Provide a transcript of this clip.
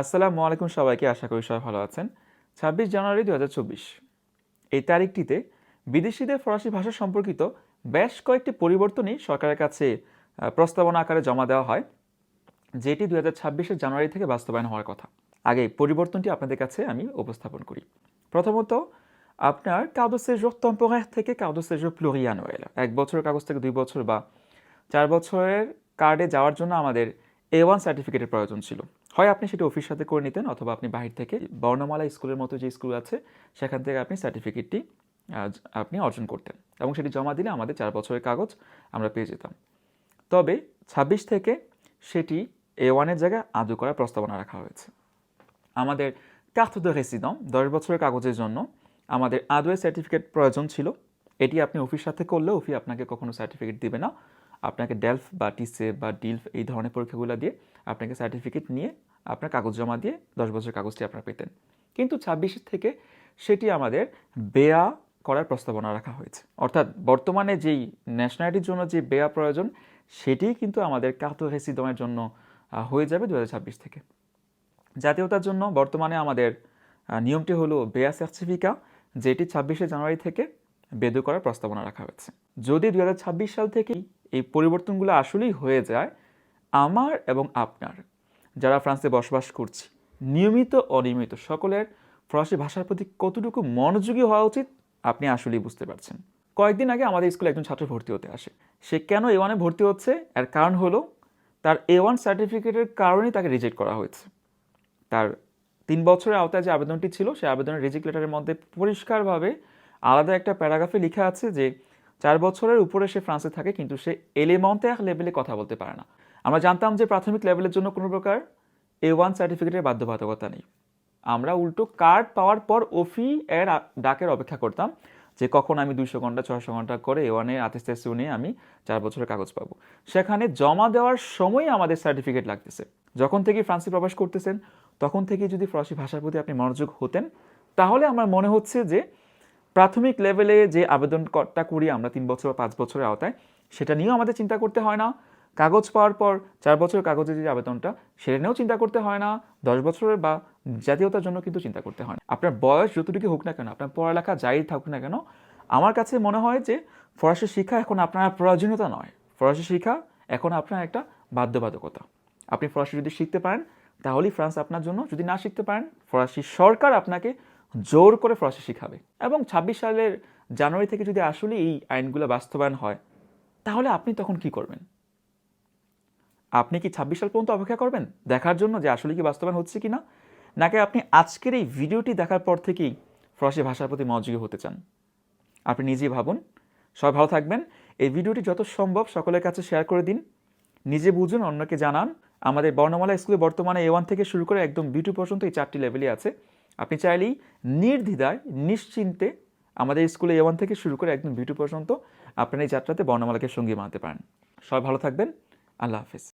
আসসালামু আলাইকুম সবাইকে, আশা করি সবাই ভালো আছেন। ছাব্বিশ জানুয়ারি দু হাজার চব্বিশ। এই তারিখটিতে বিদেশিদের ফরাসি ভাষা সম্পর্কিত বেশ কয়েকটি পরিবর্তনই সরকারের কাছে প্রস্তাবনা আকারে জমা দেওয়া হয়, যেটি দু হাজার জানুয়ারি থেকে বাস্তবায়ন হওয়ার কথা। আগে পরিবর্তনটি আপনাদের কাছে আমি উপস্থাপন করি। প্রথমত, আপনার কাগজ সেজোর টেম্পোরাire থেকে কাগজ সেজোর প্লুরিয়ানুয়েল এক বছরের কাগজ থেকে দুই বছর বা চার বছরের কার্ডে যাওয়ার জন্য আমাদের এ ওয়ান সার্টিফিকেটের প্রয়োজন ছিল। হয় আপনি সেটা অফিস সাথে করে নিতেন অথবা আপনি বাহির থেকে। বর্ণমালা স্কুলের মতো যে স্কুল আছে, সেখান থেকে আপনি সার্টিফিকেটটি আপনি অর্জন করতেন এবং সেটি জমা দিলে আমাদের চার বছরের কাগজ আমরা পেয়ে যেতাম। তবে ছাব্বিশ থেকে সেটি এ ওয়ানের জায়গায় আদৌ করার প্রস্তাবনা রাখা হয়েছে। আমাদের কার্ট de résident দশ বছরের কাগজের জন্য আমাদের আদৌয়ের সার্টিফিকেট প্রয়োজন ছিল। এটি আপনি অফিস সাথে করলে অফি আপনাকে কখনো সার্টিফিকেট দিবে না। আপনাকে ডেলফ বা টিসে বা ডিলফ এই ধরনের পরীক্ষাগুলো দিয়ে আপনাকে সার্টিফিকেট নিয়ে আপনার কাগজ জমা দিয়ে দশ বছরের কাগজটি আপনারা পেতেন। কিন্তু ছাব্বিশ থেকে সেটি আমাদের বেয়া করার প্রস্তাবনা রাখা হয়েছে। অর্থাৎ বর্তমানে যেই ন্যাশনালিটির জন্য যে বেয়া প্রয়োজন, সেটিই কিন্তু আমাদের কাতো রেসিদমের জন্য হয়ে যাবে দু হাজার ছাব্বিশ থেকে। জাতীয়তার জন্য বর্তমানে আমাদের নিয়মটি হলো বেয়া সার্টিফিকা যেটি ছাব্বিশে জানুয়ারি থেকে বেদু করার প্রস্তাবনা রাখা হয়েছে। যদি দু হাজার ছাব্বিশ সাল থেকেই এই পরিবর্তনগুলো আসলেই হয়ে যায় আমার এবং আপনার। যারা ফ্রান্সে বসবাস করছি, নিয়মিত, অনিয়মিত, সকলের ফরাসি ভাষার প্রতি কতটুকু মনোযোগী হওয়া উচিত আপনি আসলেই বুঝতে পারছেন। কয়েকদিন আগে আমাদের স্কুলে একজন ছাত্র ভর্তি হতে আসে। সে কেন এ ওয়ানে ভর্তি হচ্ছে? এর কারণ হলো, তার এ ওয়ান সার্টিফিকেটের কারণেই তাকে রিজেক্ট করা হয়েছে। তার তিন বছরের আওতায় যে আবেদনটি ছিল সেই আবেদনের রিজেক্ট লেটারের মধ্যে পরিষ্কারভাবে আলাদা একটা প্যারাগ্রাফে লেখা আছে যে চার বছরের উপরে সে ফ্রান্সে থাকে, কিন্তু সে এলিমেন্টার লেভেলে কথা বলতে পারে না। আমরা জানতাম যে প্রাথমিক লেভেলের জন্য কোনো প্রকার এ ওয়ান সার্টিফিকেটের বাধ্যবাধকতা নেই। আমরা উল্টো কার্ড পাওয়ার পর ওফি এর ডাকের অপেক্ষা করতাম যে কখন আমি দুইশো ঘণ্টা, ছয়শো ঘণ্টা করে এ ওয়ানের আতেস্তে নিয়ে আমি চার বছরের কাগজ পাবো। সেখানে জমা দেওয়ার সময় আমাদের সার্টিফিকেট লাগতেছে। যখন থেকে ফ্রান্সে প্রবেশ করতেছেন, তখন থেকে যদি ফরাসি ভাষার প্রতি আপনি মনোযোগ হতেন, তাহলে আমার মনে হচ্ছে যে প্রাথমিক লেভেলে যে আবেদনটা করি আমরা তিন বছর বা পাঁচ বছরের আওতায়, সেটা নিয়েও আমাদের চিন্তা করতে হয় না। কাগজ পাওয়ার পর চার বছরের কাগজের যে আবেদনটা, সেটা নিয়েও চিন্তা করতে হয় না। দশ বছরের বা জাতীয়তার জন্য কিন্তু চিন্তা করতে হয় না। আপনার বয়স যতটুকু হোক না কেন, আপনার পড়ালেখা যাই থাকুক না কেন, আমার কাছে মনে হয় যে ফরাসি শিক্ষা এখন আপনার প্রয়োজনীয়তা নয়। ফরাসি শিক্ষা এখন আপনার একটা বাধ্যবাধকতা। আপনি ফরাসি যদি শিখতে পারেন, তাহলেই ফ্রান্স আপনার জন্য, যদি না শিখতে পারেন, ফরাসি সরকার আপনাকে জোর করে ফরাসি শিখাবে। এবং ছাব্বিশ সালের জানুয়ারি থেকে যদি আসলে এই আইনগুলো বাস্তবায়ন হয়, তাহলে আপনি তখন কি করবেন? আপনি কি ছাব্বিশ সাল পর্যন্ত অপেক্ষা করবেন? দেখার জন্য যে আসলে কি বাস্তবায়ন হচ্ছে কি না? নাকি আপনি আজকের এই ভিডিওটি দেখার পর থেকেই ফরাসি ভাষার প্রতি মনোযোগী হতে চান? আপনি নিজেই ভাবুন। সবাই ভালো থাকবেন। এই ভিডিওটি যত সম্ভব সকলের কাছে শেয়ার করে দিন। নিজে বুঝুন, অন্যকে জানান। আমাদের বর্ণমালা স্কুলে বর্তমানে এ ওয়ান থেকে শুরু করে একদম বিটু পর্যন্ত এই চারটি লেভেলই আছে। আপনি চাইলেই নির্দ্বিধায়, নিশ্চিন্তে আমাদের স্কুলে এ ওয়ান থেকে শুরু করে একদম বিটু পর্যন্ত আপনার এই যাত্রাতে বর্ণমালাকে সঙ্গী মানতে পারেন। সবাই ভালো থাকবেন। আল্লাহ হাফিজ।